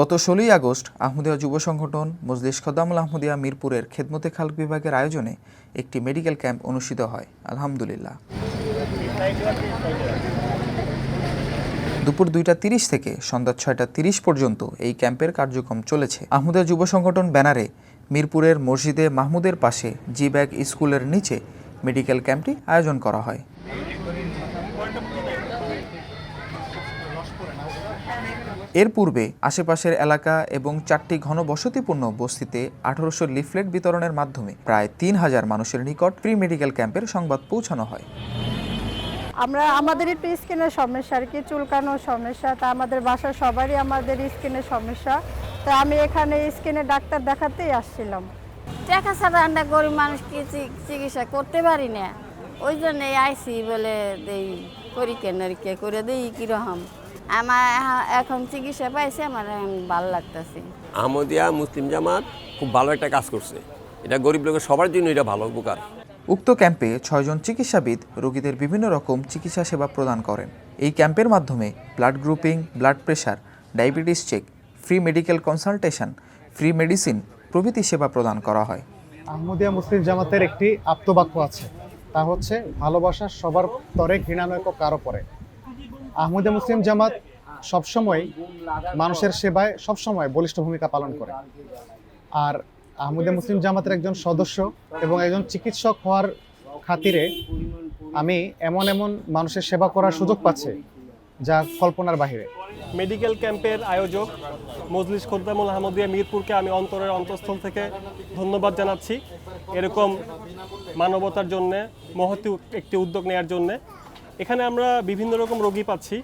গত ষোলোই আগস্ট আহমদিয়া যুব সংগঠন মজলিস খদামুল আহমদিয়া মিরপুরের খেদমতে খালক বিভাগের আয়োজনে একটি মেডিকেল ক্যাম্প অনুষ্ঠিত হয়। আলহামদুলিল্লাহ। দুপুর দুইটা তিরিশ থেকে সন্ধ্যা ছয়টা তিরিশ পর্যন্ত এই ক্যাম্পের কার্যক্রম চলেছে। আহমদিয়া যুব সংগঠন ব্যানারে মিরপুরের মসজিদে মাহমুদের পাশে জি ব্যাগ স্কুলের নিচে মেডিকেল ক্যাম্পটি আয়োজন করা হয়। এর পূর্বে আশেপাশের এলাকা এবং চারটি ঘনবসতিপূর্ণ বস্তিতে আঠারোশো লিফলেট বিতরণের মাধ্যমে প্রায় তিন হাজার মানুষের নিকট প্রি মেডিকেল ক্যাম্পের সংবাদ পৌঁছানো হয়। আমরা আমাদের একটু স্কিনের সমস্যা আর কি চুলকানোর সমস্যা তা আমাদের বাসার সবারই আমাদের স্কিনের সমস্যা। তো আমি এখানে স্কিনের ডাক্তার দেখাতেই আসছিলাম। টাকা ছাড়া আমরা গরিব মানুষকে চিকিৎসা করতে পারি না। ওই জন্য আইসি বলে দেই করি কেন আর কে করে দেই কীরকম? আমার এখন চিকিৎসা পাইছে আমার ভালো লাগতেছে। আহমদিয়া মুসলিম জামাত খুব ভালো একটা কাজ করছে। এটা গরিব লোকের সবার জন্য এটা ভালো উপকার। উক্ত ক্যাম্পে ছয়জন চিকিৎসাবিদ রোগীদের বিভিন্ন রকম চিকিৎসা সেবা প্রদান করেন। এই ক্যাম্পের মাধ্যমে blood grouping blood pressure diabetes check free medical consultation free medicine প্রভৃতি সেবা প্রদান করা হয়। আহমদিয়া মুসলিম জামাতের একটি আপ্তবাক্য আছে। তা হচ্ছে ভালোবাসা সবার তরে ঘৃণা নয় কারও পরে। আহমদিয়া মুসলিম জামাত সবসময় মানুষের সেবায় সবসময় বলিষ্ঠ ভূমিকা পালন করে। আর আহমদিয়া মুসলিম জামাতের একজন সদস্য এবং একজন চিকিৎসক হওয়ার খাতিরে আমি এমন এমন মানুষের সেবা করার সুযোগ পাচ্ছি যা কল্পনার বাহিরে। মেডিকেল ক্যাম্পের আয়োজক মজলিস খোদ্দামুল আহমদিয়া মিরপুরকে আমি অন্তরের অন্তঃস্থল থেকে ধন্যবাদ জানাচ্ছি। এরকম মানবতার জন্যে, মহতি একটি উদ্যোগ নেওয়ার জন্য এখানে আমরা বিভিন্ন রকম রোগী পাচ্ছি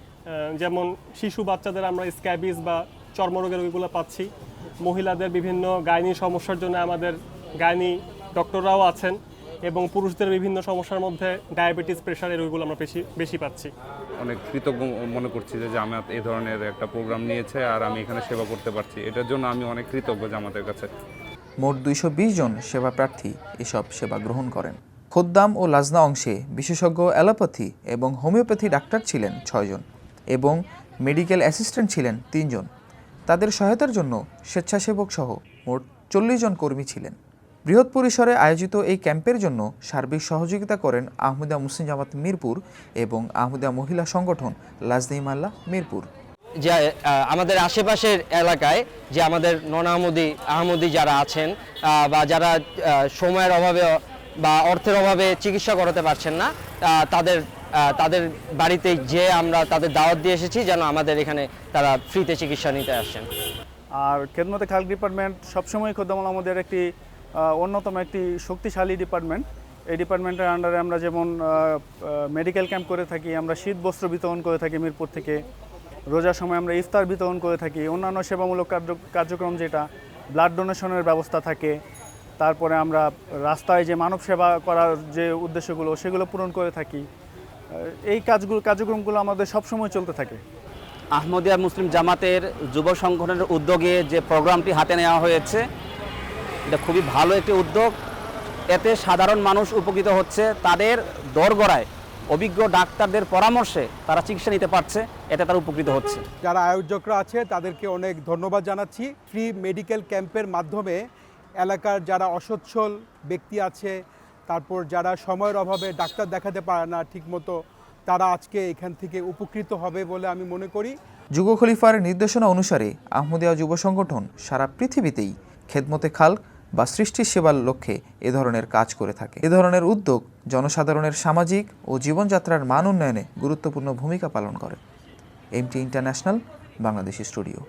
যেমন শিশু বাচ্চাদের আমরা স্ক্যাবিস বা চর্মরোগের রোগীগুলো পাচ্ছি। মহিলাদের বিভিন্ন গাইনি সমস্যার জন্য আমাদের গাইনি ডক্টররাও আছেন এবং পুরুষদের বিভিন্ন সমস্যার মধ্যে ডায়াবেটিস প্রেশারের রোগীগুলো আমরা বেশি বেশি পাচ্ছি। অনেক কৃতজ্ঞ মনে করছি যে জামাত এই ধরনের একটা প্রোগ্রাম নিয়েছে আর আমি এখানে সেবা করতে পারছি। এটার জন্য আমি অনেক কৃতজ্ঞ জামাতের কাছে। মোট দুইশো বিশ জন সেবা প্রার্থী এসব সেবা গ্রহণ করেন। খোদ্দাম ও লাজনা অংশে বিশেষজ্ঞ অ্যালোপ্যাথি এবং হোমিওপ্যাথি ডাক্তার ছিলেন ছয়জন এবং মেডিকেল অ্যাসিস্ট্যান্ট ছিলেন তিনজন। তাদের সহায়তার জন্য স্বেচ্ছাসেবক সহ মোট চল্লিশ জন কর্মী ছিলেন। বৃহৎ পরিসরে আয়োজিত এই ক্যাম্পের জন্য সার্বিক সহযোগিতা করেন আহমদিয়া মুসলিম জামাত মিরপুর এবং আহমদিয়া মহিলা সংগঠন লাজদিমাল্লা মিরপুর। যে আমাদের আশেপাশের এলাকায় যে আমাদের নন আহমদি আহমদি যারা আছেন বা যারা সময়ের অভাবে বা অর্থের অভাবে চিকিৎসা করাতে পারছেন না তাদের তাদের বাড়িতে যে আমরা তাদের দাওয়াত দিয়ে এসেছি যেন আমাদের এখানে তারা ফ্রিতে চিকিৎসা নিতে আসেন। আর খেদমতে খাল ডিপার্টমেন্ট সবসময় খোদ্দামল আমাদের একটি অন্যতম একটি শক্তিশালী ডিপার্টমেন্ট। এই ডিপার্টমেন্টের আন্ডারে আমরা যেমন মেডিকেল ক্যাম্প করে থাকি, আমরা শীত বস্ত্র বিতরণ করে থাকি মিরপুর থেকে। রোজার সময় আমরা ইফতার বিতরণ করে থাকি। অন্যান্য সেবামূলক কার্য- কার্যক্রম যেটা ব্লাড ডোনেশনের ব্যবস্থা থাকে। তারপরে আমরা রাস্তায় যে মানব সেবা করার যে উদ্দেশ্যগুলো সেগুলো পূরণ করে থাকি। এই কাজগুলো কার্যক্রমগুলো আমাদের সবসময় চলতে থাকে। আহমদিয়া মুসলিম জামাতের যুব সংগঠনের উদ্যোগে যে প্রোগ্রামটি হাতে নেওয়া হয়েছে এটা খুবই ভালো একটি উদ্যোগ। এতে সাধারণ মানুষ উপকৃত হচ্ছে। তাদের দরগড়ায় অভিজ্ঞ ডাক্তারদের পরামর্শে তারা চিকিৎসা নিতে পারছে এতে তারা উপকৃত হচ্ছে। যারা আয়োজকরা আছে তাদেরকে অনেক ধন্যবাদ জানাচ্ছি। ফ্রি মেডিকেল ক্যাম্পের মাধ্যমে এলাকার যারা অসচ্ছল ব্যক্তি আছে, তারপর যারা সময়ের অভাবে ডাক্তার দেখাতে পারে না ঠিকমতো, তারা আজকে এখান থেকে উপকৃত হবে বলে আমি মনে করি। যুগ খলিফার নির্দেশনা অনুসারে আহমদিয়া যুব সংগঠন সারা পৃথিবীতেই খেদমতে খাল বা সৃষ্টির সেবার লক্ষ্যে এ ধরনের কাজ করে থাকে। এ ধরনের উদ্যোগ জনসাধারণের সামাজিক ও জীবনযাত্রার মান উন্নয়নে গুরুত্বপূর্ণ ভূমিকা পালন করে। MT international Bangladeshi studio.